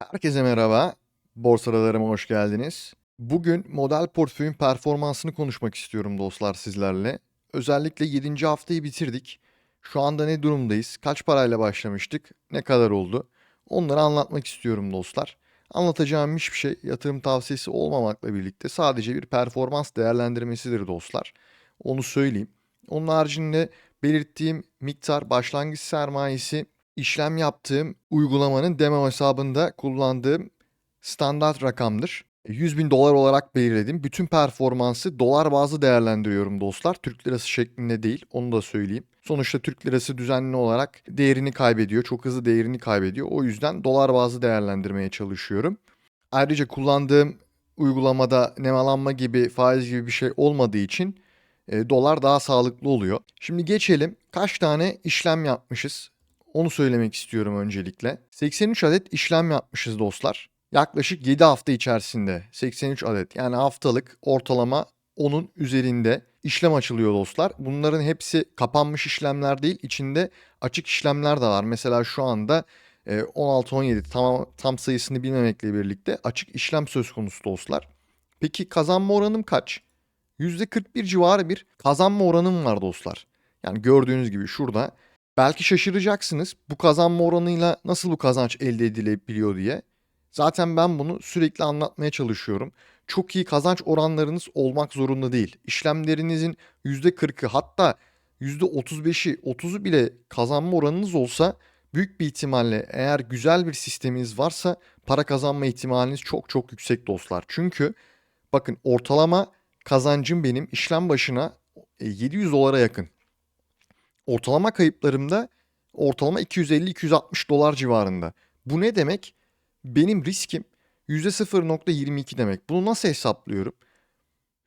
Herkese merhaba. Borsa Radarıma hoş geldiniz. Bugün model portföyün performansını konuşmak istiyorum dostlar sizlerle. Özellikle 7. haftayı bitirdik. Şu anda ne durumdayız? Kaç parayla başlamıştık? Ne kadar oldu? Onları anlatmak istiyorum dostlar. Anlatacağım hiçbir şey yatırım tavsiyesi olmamakla birlikte sadece bir performans değerlendirmesidir dostlar. Onu söyleyeyim. Onun haricinde belirttiğim miktar başlangıç sermayesi işlem yaptığım uygulamanın demo hesabında kullandığım standart rakamdır. 100 bin dolar olarak belirledim. Bütün performansı dolar bazlı değerlendiriyorum dostlar. Türk lirası şeklinde değil onu da söyleyeyim. Sonuçta Türk lirası düzenli olarak değerini kaybediyor. Çok hızlı değerini kaybediyor. O yüzden dolar bazlı değerlendirmeye çalışıyorum. Ayrıca kullandığım uygulamada nemalanma gibi faiz gibi bir şey olmadığı için e, dolar daha sağlıklı oluyor. Şimdi geçelim. Kaç tane işlem yapmışız? Onu söylemek istiyorum öncelikle. 83 adet işlem yapmışız dostlar. Yaklaşık 7 hafta içerisinde 83 adet yani haftalık ortalama onun üzerinde işlem açılıyor dostlar. Bunların hepsi kapanmış işlemler değil, içinde açık işlemler de var. Mesela şu anda 16-17 tam, tam sayısını bilmemekle birlikte açık işlem söz konusu dostlar. Peki kazanma oranım kaç? %41 civarı bir kazanma oranım var dostlar. Yani gördüğünüz gibi şurada Belki şaşıracaksınız bu kazanma oranıyla nasıl bu kazanç elde edilebiliyor diye. Zaten ben bunu sürekli anlatmaya çalışıyorum. Çok iyi kazanç oranlarınız olmak zorunda değil. İşlemlerinizin %40'ı hatta %35'i 30'u bile kazanma oranınız olsa büyük bir ihtimalle eğer güzel bir sisteminiz varsa para kazanma ihtimaliniz çok çok yüksek dostlar. Çünkü bakın ortalama kazancım benim işlem başına 700 dolara yakın. Ortalama kayıplarımda ortalama 250-260 dolar civarında. Bu ne demek? Benim riskim %0.22 demek. Bunu nasıl hesaplıyorum?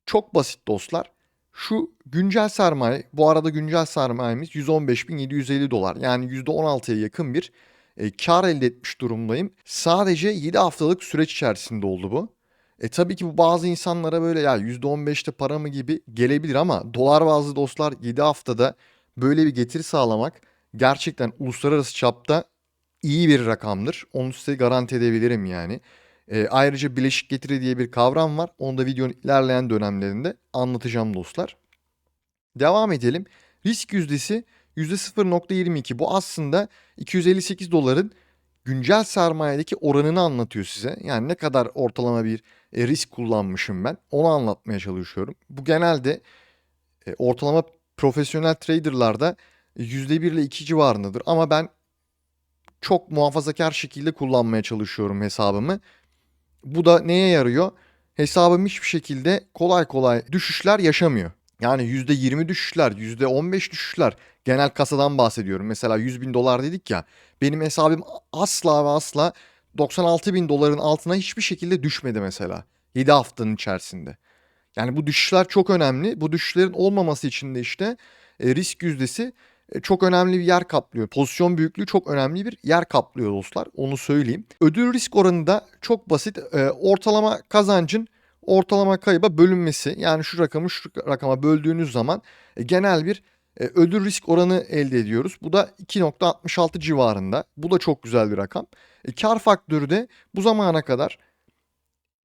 Çok basit dostlar. Şu güncel sermaye, bu arada güncel sermayemiz 115.750 dolar. Yani %16'ya yakın bir e, kar elde etmiş durumdayım. Sadece 7 haftalık süreç içerisinde oldu bu. E tabii ki bu bazı insanlara böyle ya %15'te para mı gibi gelebilir ama dolar bazlı dostlar 7 haftada böyle bir getiri sağlamak gerçekten uluslararası çapta iyi bir rakamdır. Onu size garanti edebilirim yani. E, ayrıca bileşik getiri diye bir kavram var. Onu da videonun ilerleyen dönemlerinde anlatacağım dostlar. Devam edelim. Risk yüzdesi %0.22. Bu aslında 258 doların güncel sermayedeki oranını anlatıyor size. Yani ne kadar ortalama bir e, risk kullanmışım ben. Onu anlatmaya çalışıyorum. Bu genelde e, ortalama profesyonel traderlarda %1 ile 2 civarındadır. Ama ben çok muhafazakar şekilde kullanmaya çalışıyorum hesabımı. Bu da neye yarıyor? Hesabım hiçbir şekilde kolay kolay düşüşler yaşamıyor. Yani %20 düşüşler, %15 düşüşler. Genel kasadan bahsediyorum. Mesela 100 bin dolar dedik ya. Benim hesabım asla ve asla 96 bin doların altına hiçbir şekilde düşmedi mesela. 7 haftanın içerisinde. Yani bu düşüşler çok önemli. Bu düşüşlerin olmaması için de işte e, risk yüzdesi e, çok önemli bir yer kaplıyor. Pozisyon büyüklüğü çok önemli bir yer kaplıyor dostlar. Onu söyleyeyim. Ödül risk oranı da çok basit. E, ortalama kazancın ortalama kayıba bölünmesi. Yani şu rakamı şu rakama böldüğünüz zaman genel bir ödül risk oranı elde ediyoruz. Bu da 2.66 civarında. Bu da çok güzel bir rakam. Kar faktörü de bu zamana kadar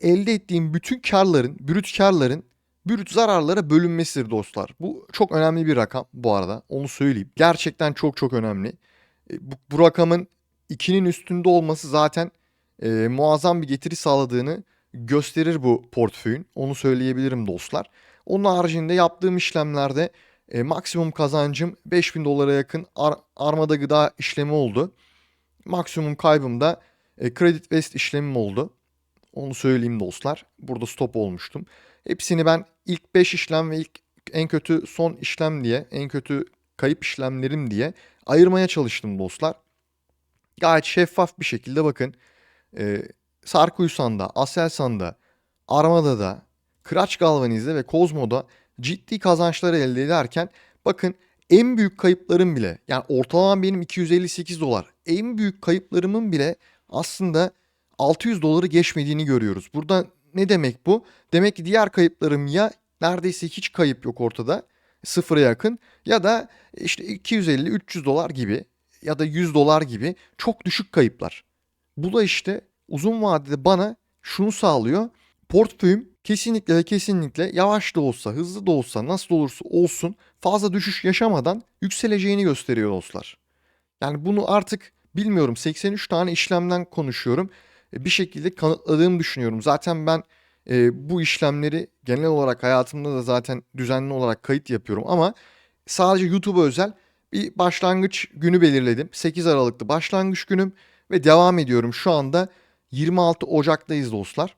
elde ettiğim bütün karların, brüt karların brüt zararlara bölünmesidir dostlar. Bu çok önemli bir rakam bu arada. Onu söyleyeyim. Gerçekten çok çok önemli. E, bu, bu rakamın 2'nin üstünde olması zaten e, muazzam bir getiri sağladığını gösterir bu portföyün. Onu söyleyebilirim dostlar. Onun haricinde yaptığım işlemlerde e, maksimum kazancım 5000 dolara yakın ar armada gıda işlemi oldu. Maksimum kaybım da e, Credit West işlemim oldu. Onu söyleyeyim dostlar. Burada stop olmuştum. Hepsini ben ilk 5 işlem ve ilk en kötü son işlem diye, en kötü kayıp işlemlerim diye ayırmaya çalıştım dostlar. Gayet şeffaf bir şekilde bakın. E, Sarkuysan'da, Aselsan'da, Armada'da, Kıraç Galvaniz'de ve Kozmo'da ciddi kazançlar elde ederken bakın en büyük kayıplarım bile yani ortalama benim 258 dolar. En büyük kayıplarımın bile aslında 600 doları geçmediğini görüyoruz. Burada ne demek bu? Demek ki diğer kayıplarım ya neredeyse hiç kayıp yok ortada sıfıra yakın ya da işte 250-300 dolar gibi ya da 100 dolar gibi çok düşük kayıplar. Bu da işte uzun vadede bana şunu sağlıyor. Portföyüm kesinlikle ve kesinlikle yavaş da olsa, hızlı da olsa, nasıl olursa olsun fazla düşüş yaşamadan yükseleceğini gösteriyor dostlar. Yani bunu artık bilmiyorum 83 tane işlemden konuşuyorum. E, Bir şekilde kanıtladığımı düşünüyorum. Zaten ben e, bu işlemleri genel olarak hayatımda da zaten düzenli olarak kayıt yapıyorum ama sadece YouTube'a özel bir başlangıç günü belirledim. 8 Aralık'ta başlangıç günüm ve devam ediyorum. Şu anda 26 Ocak'tayız dostlar.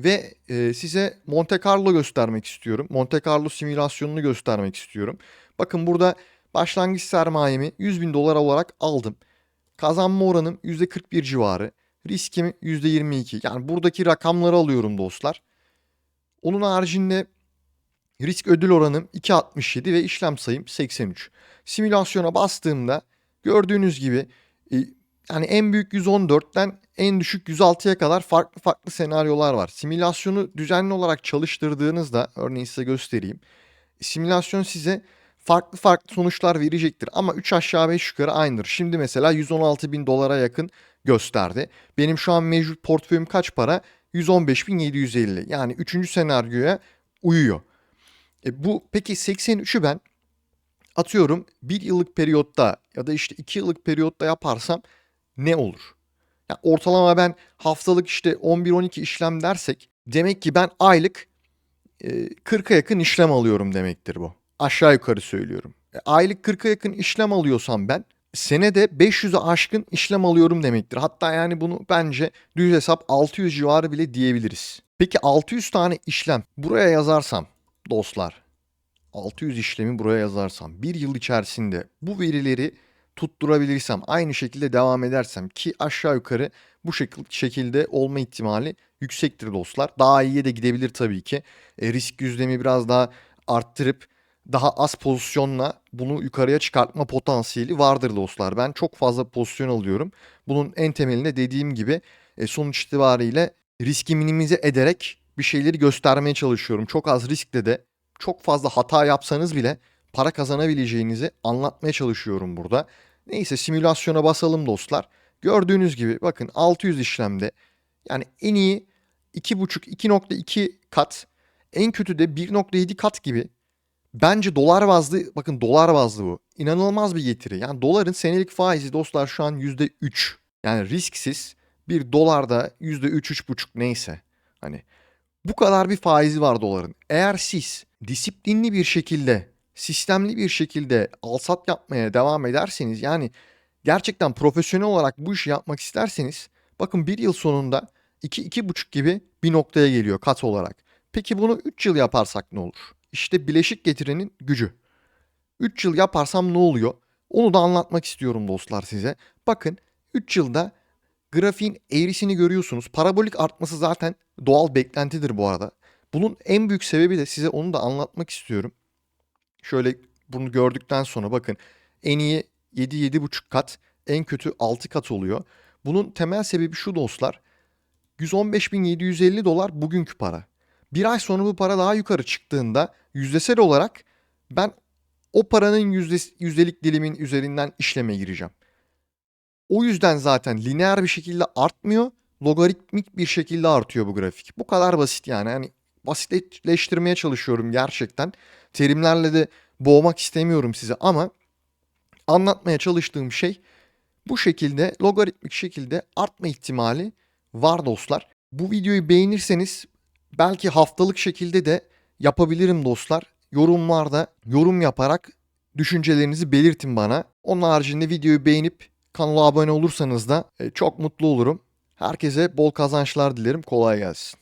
Ve e, size Monte Carlo göstermek istiyorum. Monte Carlo simülasyonunu göstermek istiyorum. Bakın burada başlangıç sermayemi 100 bin dolar olarak aldım. Kazanma oranım %41 civarı. Riskim %22. Yani buradaki rakamları alıyorum dostlar. Onun haricinde risk ödül oranım 2.67 ve işlem sayım 83. Simülasyona bastığımda gördüğünüz gibi e, yani en büyük 114'ten en düşük 106'ya kadar farklı farklı senaryolar var. Simülasyonu düzenli olarak çalıştırdığınızda örneğin size göstereyim. Simülasyon size farklı farklı sonuçlar verecektir ama 3 aşağı 5 yukarı aynıdır. Şimdi mesela 116 bin dolara yakın gösterdi. Benim şu an mevcut portföyüm kaç para? 115.750. Yani 3. senaryoya uyuyor. E bu peki 83'ü ben atıyorum 1 yıllık periyotta ya da işte 2 yıllık periyotta yaparsam ne olur? Ya ortalama ben haftalık işte 11-12 işlem dersek demek ki ben aylık e, 40'a yakın işlem alıyorum demektir bu. Aşağı yukarı söylüyorum. E, aylık 40'a yakın işlem alıyorsam ben senede 500'e aşkın işlem alıyorum demektir. Hatta yani bunu bence düz hesap 600 civarı bile diyebiliriz. Peki 600 tane işlem buraya yazarsam dostlar 600 işlemi buraya yazarsam bir yıl içerisinde bu verileri tutturabilirsem aynı şekilde devam edersem ki aşağı yukarı bu şekil, şekilde olma ihtimali yüksektir dostlar. Daha iyiye de gidebilir tabii ki. E, risk yüzdemi biraz daha arttırıp daha az pozisyonla bunu yukarıya çıkartma potansiyeli vardır dostlar. Ben çok fazla pozisyon alıyorum. Bunun en temelinde dediğim gibi e, sonuç itibariyle riski minimize ederek bir şeyleri göstermeye çalışıyorum. Çok az riskle de çok fazla hata yapsanız bile para kazanabileceğinizi anlatmaya çalışıyorum burada. Neyse simülasyona basalım dostlar. Gördüğünüz gibi bakın 600 işlemde yani en iyi 2.5 2.2 kat en kötü de 1.7 kat gibi bence dolar bazlı bakın dolar bazlı bu. İnanılmaz bir getiri. Yani doların senelik faizi dostlar şu an %3. Yani risksiz bir dolarda %3 3.5 neyse. Hani bu kadar bir faizi var doların. Eğer siz disiplinli bir şekilde, sistemli bir şekilde alsat yapmaya devam ederseniz yani gerçekten profesyonel olarak bu işi yapmak isterseniz bakın bir yıl sonunda 2-2,5 gibi bir noktaya geliyor kat olarak. Peki bunu 3 yıl yaparsak ne olur? İşte bileşik getirinin gücü. 3 yıl yaparsam ne oluyor? Onu da anlatmak istiyorum dostlar size. Bakın 3 yılda grafiğin eğrisini görüyorsunuz. Parabolik artması zaten doğal beklentidir bu arada. Bunun en büyük sebebi de size onu da anlatmak istiyorum. Şöyle bunu gördükten sonra bakın en iyi 7-7,5 kat, en kötü 6 kat oluyor. Bunun temel sebebi şu dostlar. 115.750 dolar bugünkü para. Bir ay sonra bu para daha yukarı çıktığında yüzdesel olarak ben o paranın yüzde, yüzdelik dilimin üzerinden işleme gireceğim. O yüzden zaten lineer bir şekilde artmıyor. Logaritmik bir şekilde artıyor bu grafik. Bu kadar basit yani. Yani basitleştirmeye çalışıyorum gerçekten. Terimlerle de boğmak istemiyorum size ama anlatmaya çalıştığım şey bu şekilde logaritmik şekilde artma ihtimali var dostlar. Bu videoyu beğenirseniz belki haftalık şekilde de yapabilirim dostlar. Yorumlarda yorum yaparak düşüncelerinizi belirtin bana. Onun haricinde videoyu beğenip kanala abone olursanız da e, çok mutlu olurum. Herkese bol kazançlar dilerim. Kolay gelsin.